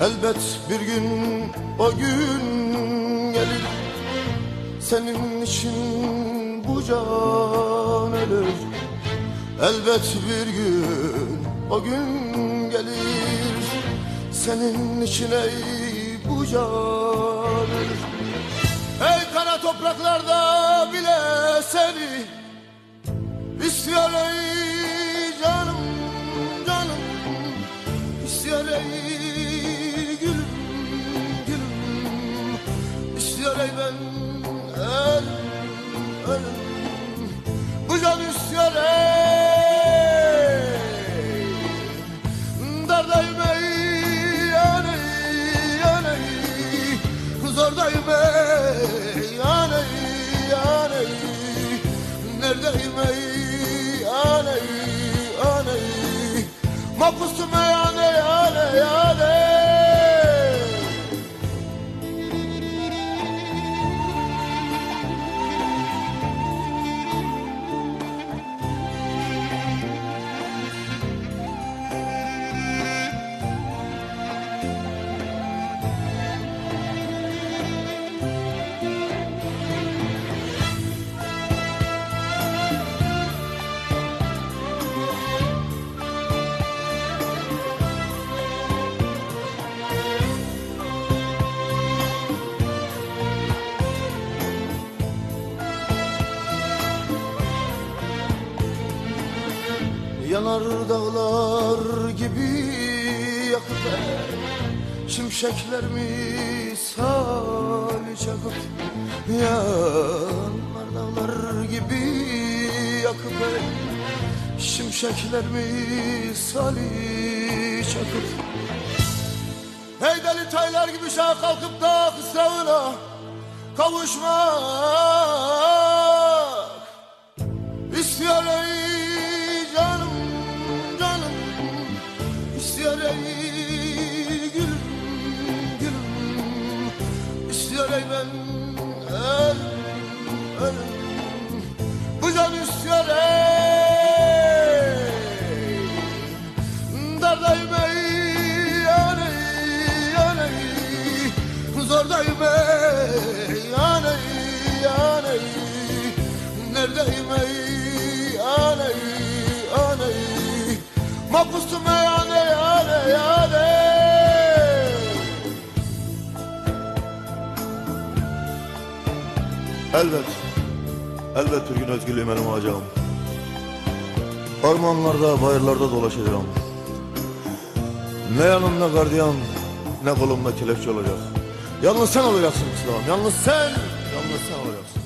Elbet bir gün o gün gelir. Senin için bu can ölür. Elbet bir gün o gün gelir. Senin için ey bu can ölür. Ey kara topraklarda bile seni İstiyor ey canım canım. İstiyor ey ey ben ölüm ölüm Bu can istiyor ey Dardayım ey yani yani. Zordayım ey yani yani. Neredeyim ey yani yani. Mahpusum ey yani yani yani Yanar dağlar gibi yakıp Şimşekler misali çakıp Yanar dağlar gibi yakıp Şimşekler misali çakıp Hey deli taylar gibi şah kalkıp da kısrağına kavuşmak. İstiyor ey Ben ölüm ölüm Bu can istiyor ey Dardayım ey yani yani. Zordayım ey yani yani. Neredeyim ey aney aney Mahpustum ey aney aney aney Elbet, elbet bir gün özgürlüğüme olacağım. Ormanlarda, bayırlarda dolaşacağım. Ne yanımda gardiyan, ne kolumda kelepçe olacak. Yalnız sen olacaksın kızım, yalnız sen, yalnız sen olacaksın.